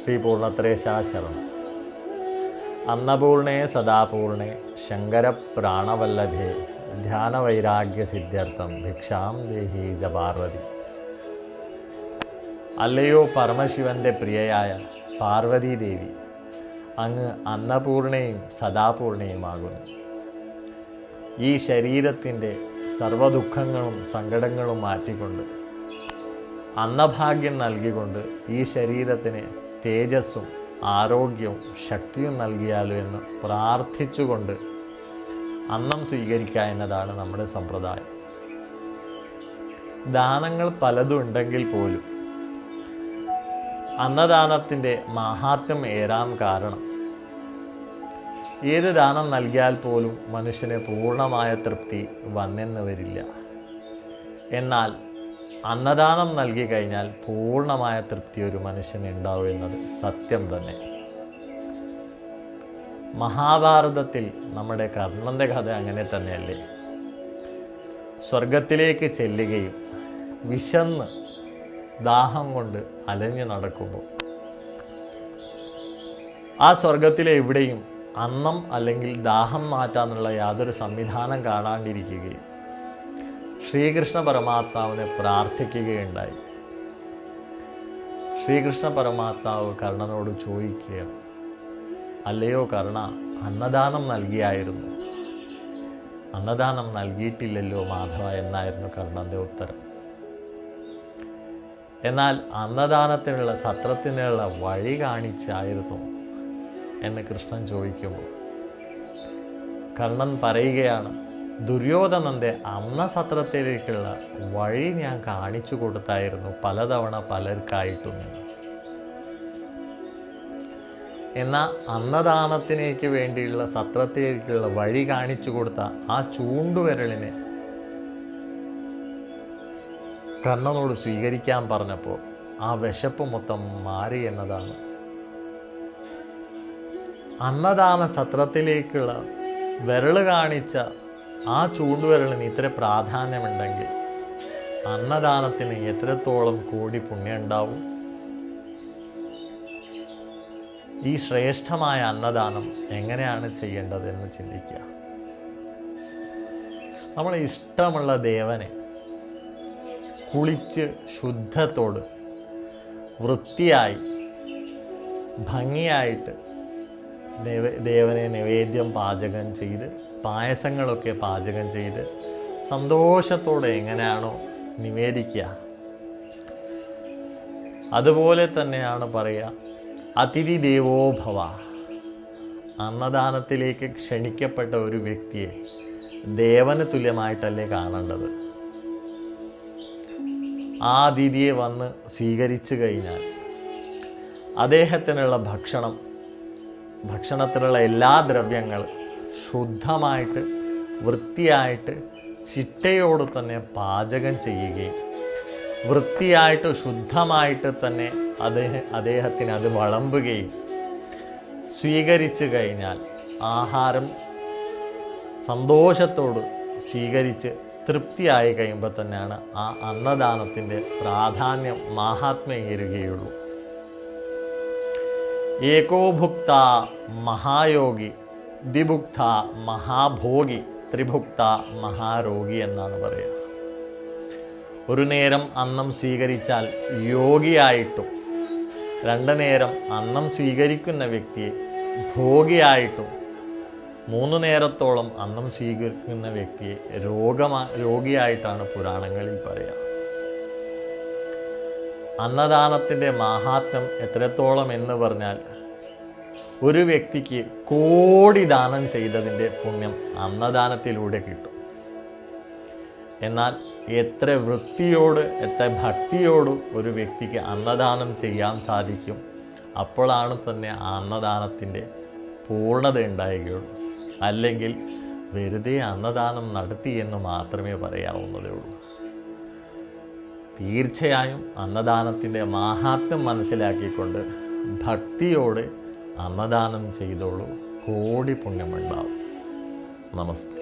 ശ്രീ പൂർണത്രേശാശരണം അന്നപൂർണേ സദാപൂർണേ ശങ്കരപ്രാണവല്ലഭേ ധ്യാനവൈരാഗ്യസിദ്ധ്യർത്ഥം ഭിക്ഷാം ദേഹി ജപാർവതി. അല്ലയോ പരമശിവന്റെ പ്രിയയായ പാർവതീദേവി അങ്ങ് അന്നപൂർണയും സദാപൂർണയുമാകുന്നു. ഈ ശരീരത്തിന്റെ സർവദുഃഖങ്ങളും സങ്കടങ്ങളും മാറ്റിക്കൊണ്ട് അന്നഭാഗ്യം നൽകിക്കൊണ്ട് ഈ ശരീരത്തിന് തേജസ്സും ആരോഗ്യവും ശക്തിയും നൽകിയാലോ എന്ന് പ്രാർത്ഥിച്ചുകൊണ്ട് അന്നം സ്വീകരിക്കുക എന്നതാണ് നമ്മുടെ സമ്പ്രദായം. ദാനങ്ങൾ പലതും ഉണ്ടെങ്കിൽ പോലും അന്നദാനത്തിന്റെ മഹാത്മ്യം ഏറാം കാരണം. ഏത് ദാനം നൽകിയാൽ പോലും മനുഷ്യന് പൂർണമായ തൃപ്തി വന്നെന്ന് വരില്ല. എന്നാൽ അന്നദാനം നൽകി കഴിഞ്ഞാൽ പൂർണമായ തൃപ്തി ഒരു മനുഷ്യന് ഉണ്ടാവും എന്നത് സത്യം തന്നെ. മഹാഭാരതത്തിൽ നമ്മുടെ കർണന്റെ കഥ അങ്ങനെ തന്നെയല്ലേ? സ്വർഗത്തിലേക്ക് ചെല്ലുകയും വിശന്ന് ദാഹം കൊണ്ട് അലഞ്ഞു നടക്കുമ്പോൾ. ആ സ്വർഗത്തിലെ എവിടെയും അന്നം അല്ലെങ്കിൽ ദാഹം മാറ്റാനുള്ള യാതൊരു സംവിധാനം കാണാണ്ടിരിക്കുകയും ശ്രീകൃഷ്ണ പരമാത്മാവിനെ പ്രാർത്ഥിക്കുകയുണ്ടായി. ശ്രീകൃഷ്ണ പരമാത്മാവ് കർണനോട് ചോദിക്കുകയാണ് അല്ലയോ കർണ അന്നദാനം നൽകിയായിരുന്നു. അന്നദാനം നൽകിയിട്ടില്ലല്ലോ മാധവ എന്നായിരുന്നു കർണന്റെ ഉത്തരം. എന്നാൽ അന്നദാനത്തിനുള്ള സത്രത്തിനുള്ള വഴി കാണിച്ചായിരുന്നു എന്ന് കൃഷ്ണൻ ചോദിക്കുമ്പോൾ കർണൻ പറയുകയാണ് ദുര്യോധനന്റെ അന്നസത്രത്തിലേക്കുള്ള വഴി ഞാൻ കാണിച്ചു കൊടുത്തായിരുന്നു പലതവണ പലർക്കായിട്ടും. എന്നാൽ അന്നദാനത്തിനേക്ക് വേണ്ടിയുള്ള സത്രത്തിലേക്കുള്ള വഴി കാണിച്ചു കൊടുത്ത ആ ചൂണ്ടുവിരലിനെ കണ്ണനോട് സ്വീകരിക്കാൻ പറഞ്ഞപ്പോൾ ആ വിശപ്പ് മൊത്തം മാറി എന്നതാണ്. അന്നദാന സത്രത്തിലേക്കുള്ള വിരൽ കാണിച്ച ആ ചൂണ്ടുവിരലിന് ഇത്ര പ്രാധാന്യമുണ്ടെങ്കിൽ അന്നദാനത്തിന് എത്രത്തോളം കോടി പുണ്യം ഉണ്ടാവും ഈ ശ്രേഷ്ഠമായ അന്നദാനം എങ്ങനെയാണ് ചെയ്യേണ്ടത് എന്ന് ചിന്തിക്കുക. നമ്മൾ ഇഷ്ടമുള്ള ദേവനെ കുളിച്ച് ശുദ്ധത്തോട് വൃത്തിയായി ഭംഗിയായിട്ട് ദേവനെ നിവേദ്യം പാചകം ചെയ്ത് പായസങ്ങളൊക്കെ പാചകം ചെയ്ത് സന്തോഷത്തോടെ എങ്ങനെയാണോ നിവേദിക്കുക. അതുപോലെ തന്നെയാണ് പറയുക അതിഥി ദേവോഭവ അന്നദാനത്തിലേക്ക് ക്ഷണിക്കപ്പെട്ട ഒരു വ്യക്തിയെ ദേവന് തുല്യമായിട്ടല്ലേ കാണേണ്ടത്? ആ അതിഥിയെ വന്ന് സ്വീകരിച്ചു കഴിഞ്ഞാൽ അദ്ദേഹത്തിനുള്ള ഭക്ഷണം ഭക്ഷണത്തിലുള്ള എല്ലാ ദ്രവ്യങ്ങളും ശുദ്ധമായിട്ട് വൃത്തിയായിട്ട് ചിട്ടയോട് തന്നെ പാചകം ചെയ്യുകയും വൃത്തിയായിട്ട് ശുദ്ധമായിട്ട് തന്നെ അദ്ദേഹം അദ്ദേഹത്തിന് അത് വളമ്പുകയും സ്വീകരിച്ചു കഴിഞ്ഞാൽ ആഹാരം സന്തോഷത്തോട് സ്വീകരിച്ച് തൃപ്തിയായി കഴിയുമ്പോൾ തന്നെയാണ് ആ അന്നദാനത്തിന്റെ പ്രാധാന്യം മാഹാത്മ്യേറുകയുള്ളൂ ഏകോഭുക്ത മഹായോഗി ദ്വിഭുക്ത മഹാഭോഗി ത്രിഭുക്ത മഹാരോഗി എന്നാണ് പറയുക. ഒരു നേരം അന്നം സ്വീകരിച്ചാൽ യോഗിയായിട്ടും രണ്ട് നേരം അന്നം സ്വീകരിക്കുന്ന വ്യക്തിയെ ഭോഗിയായിട്ടും മൂന്ന് നേരത്തോളം അന്നം സ്വീകരിക്കുന്ന വ്യക്തിയെ രോഗമാ രോഗിയായിട്ടാണ് പുരാണങ്ങളിൽ പറയുക. അന്നദാനത്തിന്റെ മാഹാത്മ്യം എത്രത്തോളം എന്ന് പറഞ്ഞാൽ ഒരു വ്യക്തിക്ക് കോടി ദാനം ചെയ്തതിന്റെ പുണ്യം അന്നദാനത്തിലൂടെ കിട്ടും. എന്നാൽ എത്ര വൃത്തിയോട് എത്ര ഭക്തിയോട് ഒരു വ്യക്തിക്ക് അന്നദാനം ചെയ്യാൻ സാധിക്കും? അപ്പോഴാണ് തന്നെ ആ അന്നദാനത്തിന്റെ പൂർണത ഉണ്ടാവുകയുള്ളൂ അല്ലെങ്കിൽ വെറുതെ അന്നദാനം നടത്തി എന്ന് മാത്രമേ പറയാവുന്നതേ ഉള്ളൂ. തീർച്ചയായും അന്നദാനത്തിന്റെ മാഹാത്മ്യം മനസ്സിലാക്കിക്കൊണ്ട് ഭക്തിയോടെ അന്നദാനം ചെയ്തോളൂ. കോടി പുണ്യമുണ്ടാവും. നമസ്തേ.